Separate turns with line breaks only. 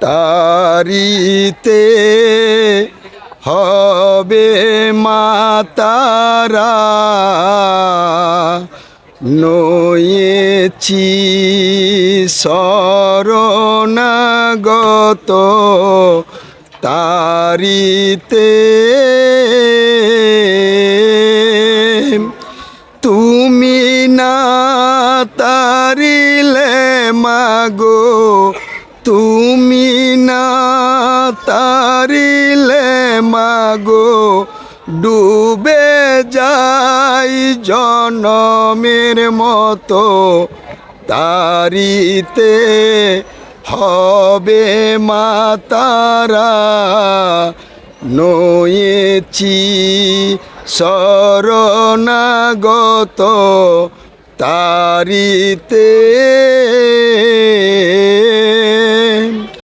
তারিতে হবে মাতারা নয়েছি শরণাগত তারিতে। তুমি না তারিলে মাগো তুমি তারিলে মাগো ডুবে যাই জনমের মতো। তারিতে হবে মাতারা নয়েছি শরণাগত। তারিতে